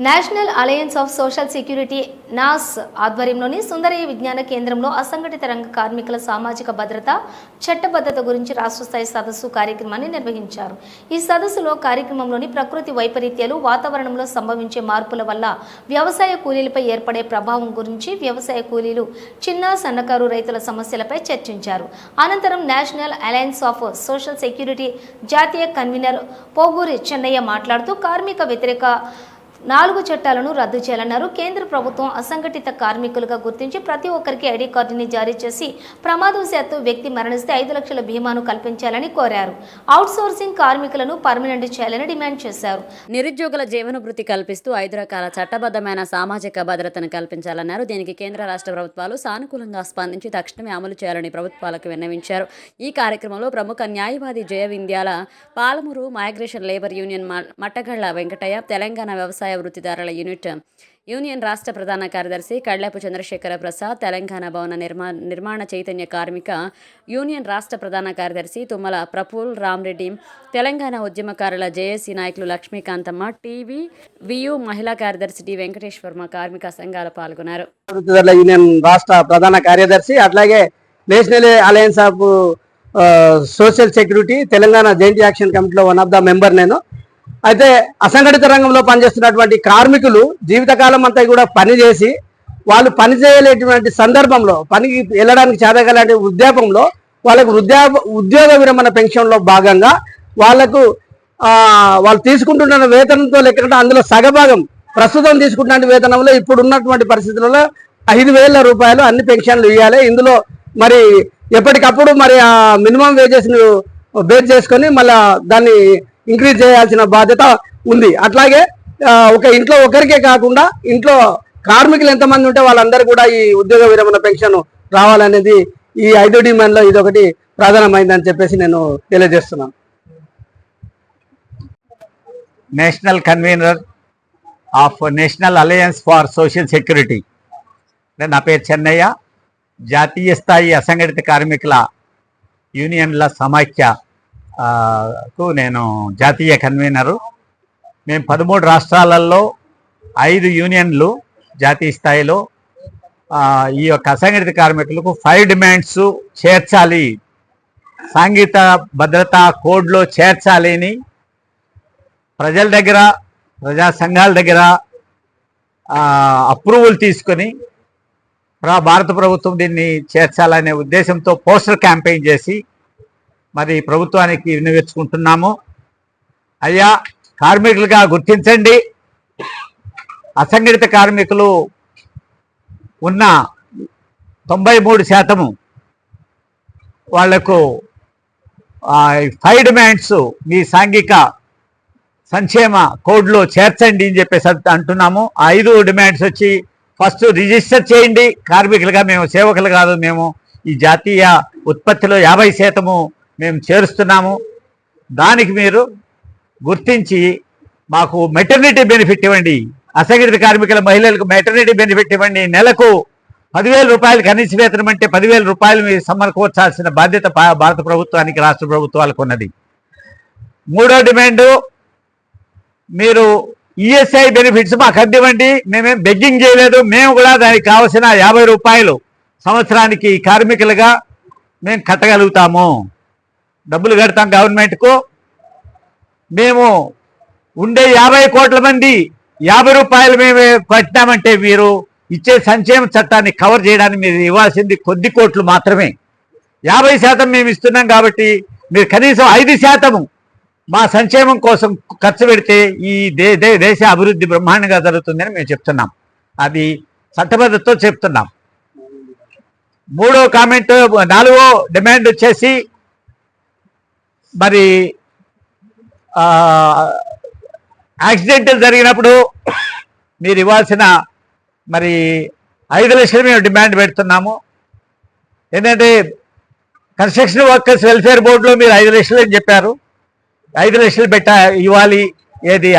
National alliance of social security NASS ఆధ్వర్యంలోని సుందరయ్య విజ్ఞాన కేంద్రంలో అసంఘటిత రంగ కార్మికుల సామాజిక భద్రత చట్టబద్ధత గురించి రాష్ట్ర స్థాయి సదస్సు కార్యక్రమాన్ని నిర్వహించారు. ఈ సదస్సులో కార్యక్రమంలోని ప్రకృతి వైపరీత్యాలు వాతావరణంలో సంభవించే మార్పుల వల్ల వ్యవసాయ కూలీలపై ఏర్పడే ప్రభావం గురించి వ్యవసాయ కూలీలు చిన్న సన్నకారు రైతుల సమస్యలపై చర్చించారు. అనంతరం national alliance of social security జాతీయ కన్వీనర్ పోగూరి చెన్నయ్య మాట్లాడుతూ కార్మిక వ్యతిరేక నాలుగు చట్టాలను రద్దు చేయాలన్నారు. కేంద్ర ప్రభుత్వం అసంఘటిత కార్మికులుగా గుర్తించి ప్రతి ఒక్కరికి ఐడి కార్డుని జారీ చేసి ప్రమాదవశాత్తు వ్యక్తి మరణిస్తే ఐదు లక్షల బీమాను కల్పించాలని కోరారు. అవుట్సోర్సింగ్ కార్మికులను పర్మనెంట్ చేయాలని డిమాండ్ చేశారు. నిరుద్యోగుల జీవనభృతి కల్పిస్తూ ఐదు రకాల చట్టబద్ధమైన సామాజిక భద్రతను కల్పించాలన్నారు. దీనికి కేంద్ర రాష్ట్ర ప్రభుత్వాలు సానుకూలంగా స్పందించి తక్షణమే అమలు చేయాలని ప్రభుత్వాలకు విన్నవించారు. ఈ కార్యక్రమంలో ప్రముఖ న్యాయవాది Jaya Vindhyala Palamuru migration labour union మ- మట్టగళ్ళ వెంకటయ్య తెలంగాణ వ్యవసాయ వృత్తిదారుల యూనిట్. యూనియన్ రాష్ట్ర ప్రధాన కార్యదర్శి కళ్ళపు చంద్రశేఖర ప్రసాద్ తెలంగాణ భవన నిర్మా నిర్మాణ చైతన్య కార్మిక యూనియన్ రాష్ట్ర ప్రధాన కార్యదర్శి తుమ్మల ప్రఫుల్ రామ్రెడ్డి తెలంగాణ ఉద్యమకారుల జేఏసీ నాయకులు లక్ష్మీకాంతమ్మ టీవీ వియు మహిళా కార్యదర్శి డి వెంకటేశ్వర్మ కార్మిక సంఘాలు పాల్గొన్నారు. వృత్తిదారుల యూనియన్ రాష్ట్ర ప్రధాన కార్యదర్శి అట్లాగే national alliance of social security Telangana joint action కమిటీలో వన్ ఆఫ్ ద మెంబర్ నేను. అయితే అసంఘటిత రంగంలో పనిచేస్తున్నటువంటి కార్మికులు జీవితకాలం అంతా కూడా పనిచేసి వాళ్ళు పని చేయలేటువంటి సందర్భంలో పనికి వెళ్ళడానికి చేతగలే వృద్ధాపంలో వాళ్ళకు వృద్ధా ఉద్యోగ విరమణ పెన్షన్లో భాగంగా వాళ్ళకు వాళ్ళు తీసుకుంటున్న వేతనంతో లెక్కన అందులో సగభాగం ప్రస్తుతం తీసుకుంటున్న వేతనంలో ఇప్పుడు ఉన్నటువంటి పరిస్థితులలో ఐదు వేల రూపాయలు అన్ని పెన్షన్లు ఇవ్వాలి. ఇందులో మరి ఎప్పటికప్పుడు మరి ఆ మినిమం వేజెస్ను బేర్ బేస్ చేసుకొని మళ్ళా దాన్ని ఇంక్రీజ్ చేయాల్సిన బాధ్యత ఉంది. అట్లాగే ఒక ఇంట్లో ఒకరికే కాకుండా ఇంట్లో కార్మికులు ఎంతమంది ఉంటే వాళ్ళందరూ కూడా ఈ ఉద్యోగ విరమణ పెన్షన్ రావాలనేది ఈ ఐదు డిమాండ్లో ఇది ఒకటి ప్రధానమైందని చెప్పేసి నేను తెలియజేస్తున్నాను. National convener of national alliance for social security. నా పేరు చెన్నయ్య. జాతీయ స్థాయి అసంఘటిత కార్మికుల యూనియన్ల సమాఖ్య కు నేను జాతీయ కన్వీనరు. మేము పదమూడు రాష్ట్రాలలో ఐదు యూనియన్లు జాతీయ స్థాయిలో ఈ యొక్క అసంఘటిత కార్మికులకు ఫైవ్ డిమాండ్స్ చేర్చాలి. సాంఘిక భద్రతా కోడ్లో చేర్చాలి అని ప్రజల దగ్గర ప్రజా సంఘాల దగ్గర అప్రూవల్ తీసుకొని భారత ప్రభుత్వం దీన్ని చేర్చాలనే ఉద్దేశంతో పోస్టర్ క్యాంపెయిన్ చేసి మరి ప్రభుత్వానికి వినియోగించుకుంటున్నాము అయ్యా కార్మికులుగా గుర్తించండి. అసంఘటిత కార్మికులు ఉన్న తొంభై మూడు శాతము వాళ్ళకు ఫైవ్ డిమాండ్స్ మీ సాంఘిక సంక్షేమ కోడ్లో చేర్చండి అని చెప్పేసి అంటున్నాము. ఆ ఐదు డిమాండ్స్ వచ్చి ఫస్ట్ రిజిస్టర్ చేయండి. కార్మికులుగా మేము సేవకులు కాదు మేము. ఈ జాతీయ ఉత్పత్తిలో యాభై శాతము మేము చేరుస్తున్నాము. దానికి మీరు గుర్తించి మాకు మెటర్నిటీ బెనిఫిట్ ఇవ్వండి. అసంఘటిత కార్మికుల మహిళలకు మెటర్నిటీ బెనిఫిట్ ఇవ్వండి. నెలకు పదివేల రూపాయలు కనీస వేతనం అంటే పదివేల రూపాయలు మీరు సమకూర్చాల్సిన బాధ్యత భారత ప్రభుత్వానికి రాష్ట్ర ప్రభుత్వాలకు ఉన్నది. మూడో డిమాండు మీరు ఈఎస్ఐ బెనిఫిట్స్ మాకు అందివ్వండి. మేమేం బెగ్గింగ్ చేయలేదు. మేము కూడా దానికి కావలసిన యాభై రూపాయలు సంవత్సరానికి కార్మికులుగా మేము కట్టగలుగుతాము. డబ్బులు కడతాం గవర్నమెంట్కు. మేము ఉండే యాభై కోట్ల మంది యాభై రూపాయలు మేము కట్టినామంటే మీరు ఇచ్చే సంక్షేమ చట్టాన్ని కవర్ చేయడానికి మీరు ఇవ్వాల్సింది కొద్ది కోట్లు మాత్రమే. యాభై శాతం మేము ఇస్తున్నాం కాబట్టి మీరు కనీసం ఐదు శాతము మా సంక్షేమం కోసం ఖర్చు పెడితే ఈ దే దే- దేశ అభివృద్ధి బ్రహ్మాండంగా జరుగుతుందని మేము చెప్తున్నాం. అది చట్టబద్ధతో చెప్తున్నాం. మూడో కామెంట్ నాలుగో డిమాండ్ వచ్చేసి మరి ఆ, యాక్సిడెంట్ జరిగినప్పుడు మీరు ఇవ్వాల్సిన మరి ఐదు లక్షలు మేము డిమాండ్ పెడుతున్నాము. ఏంటంటే కన్స్ట్రక్షన్ వర్కర్స్ వెల్ఫేర్ బోర్డులో మీరు ఐదు లక్షలు అని చెప్పారు. ఐదు లక్షలు పెట్ట ఇవ్వాలి ఏది